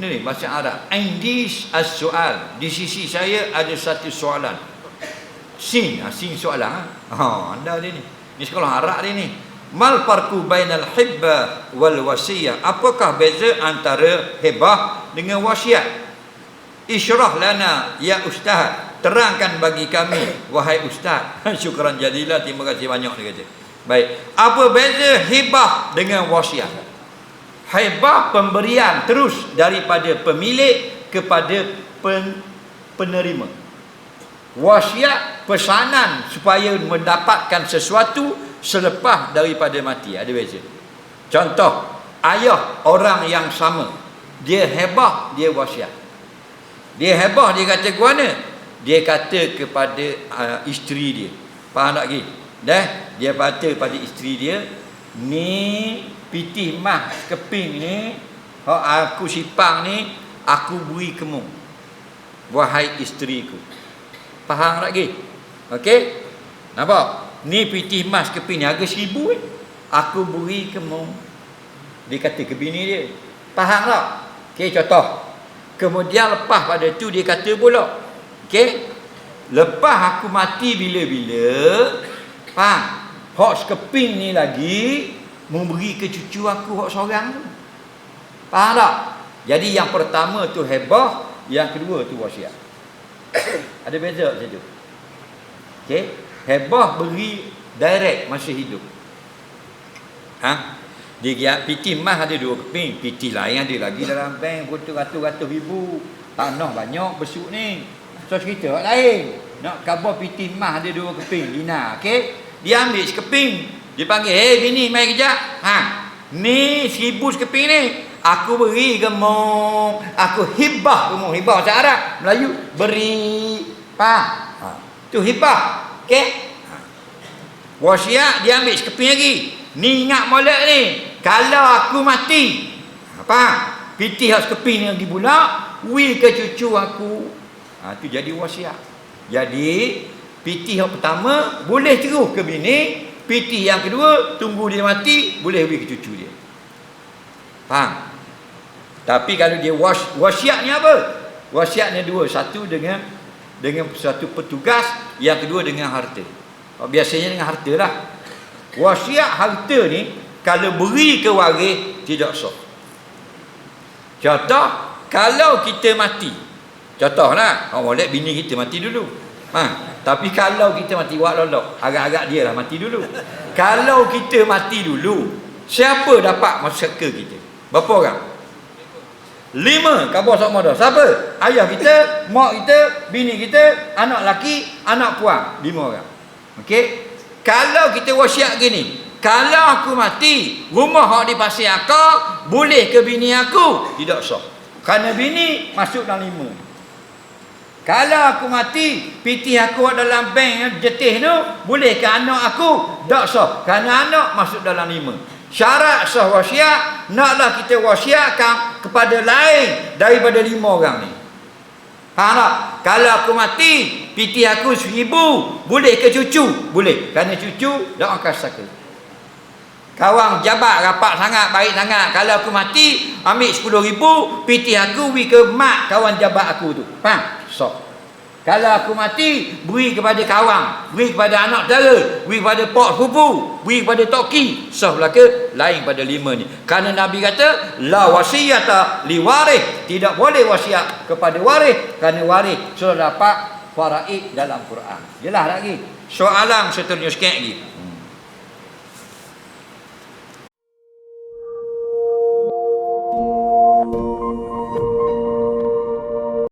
benda ni? Bahasa Arab. Indi as-soal di sisi saya ada satu soalan. Sin. Ah sin soalan ah. Ha anda dia ni. Ni sekolah Arab dia ni. Mal farqu bainal hibba wal wasiyah. Apakah beza antara hibah dengan wasiat? Isyrah lana ya ustaz. Terangkan bagi kami wahai ustaz. Syukran jadilah. Terima kasih banyak dia kata. Baik. Apa beza hibah dengan wasiat hibah pemberian terus daripada pemilik kepada pen, penerima. Wasiat pesanan supaya mendapatkan sesuatu selepas daripada mati. Ada beza? Contoh ayah orang yang sama. Dia hebah dia wasiat. Dia hebah dia kata ke mana? Dia kata kepada uh, isteri dia. Faham tak lagi? Dah? Dia kata pada isteri dia ni pitih mah keping ni hak aku sipang ni aku beri kemu wahai isteriku. Faham tak lagi okey? Nampak? Ni pitih mas keping ni harga seribu eh aku beri kemu dia kata ke bini dia. Faham tak? Okey contoh. Kemudian lepas pada tu dia kata pula okey? Lepas aku mati bila-bila faham? Hak sekeping ni lagi memberi ke cucu aku hak seorang tu. Faham tak? Jadi yang pertama tu hebah yang kedua tu wasiat. Ada beza macam tu? Okey hebah beri direct masa hidup. Ha? Dia dia piti mah ada dua keping. Piti lain ada lagi dalam bank betul ratus-ratus ribu. Tanah banyak besuk ni. So cerita lain. Nak khabar piti mah ada dua keping Lina okey dia ambil sekeping dia panggil hey bini mai kejap. Ha ni seribu sekeping ni aku beri gemuk. Aku hibah gemuk. Hibah bahasa Arab Melayu beri. Faham? Ha. tu hibah. Okey ha. wasiat dia ambil sekeping lagi. Ni ingat molek ni. Kalau aku mati. Apa pitih hak keping yang dibulak wi ke cucu aku. Ha tu jadi wasiat. Jadi pitih yang pertama boleh terus ke bini pitih yang kedua tunggu dia mati boleh wi ke cucu dia. Faham? Tapi kalau dia was, wasiatnya apa? Wasiatnya dua satu dengan dengan satu petugas yang kedua dengan harta. Biasanya dengan harta lah. Wasiat harta ni kalau beri ke waris tidak sah contoh kalau kita mati contohlah orang boleh bini kita mati dulu ha. tapi kalau kita mati wak lolok. Agak-agak dia lah mati dulu. Kalau kita mati dulu siapa dapat masuk ke kita? Berapa orang? Lima. Kabar sama dah siapa? Ayah kita mak kita bini kita anak laki anak puan. Lima orang. Okey? Kalau kita wasiat gini kalau aku mati rumah hak di pasir akak boleh ke bini aku? Tidak sah. Kerana bini masuk dalam lima kalau aku mati piti aku dalam bank jetih tu boleh ke anak aku tak sah kerana anak masuk dalam lima syarat sah wasiat naklah kita wasiatkan kepada lain daripada lima orang ni Faham tak? Kalau aku mati, piti aku seribu, boleh ke cucu? Boleh. Kerana cucu, tak akan sakit. Kawan jabat rapat sangat, baik sangat. Kalau aku mati, ambil sepuluh ribu, piti aku beri ke mak kawan jabat aku tu. Faham? So. Kalau aku mati, beri kepada kawan, beri kepada anak saudara, beri kepada pok sepupu, beri kepada toki. So belaka, lain pada lima ni. Kerana Nabi kata, La wasiyata li waris. Tidak boleh wasiat kepada waris. Kerana waris sudah dapat faraid dalam Quran. Jelas lagi. Soalan seterusnya sikit lagi. Hmm.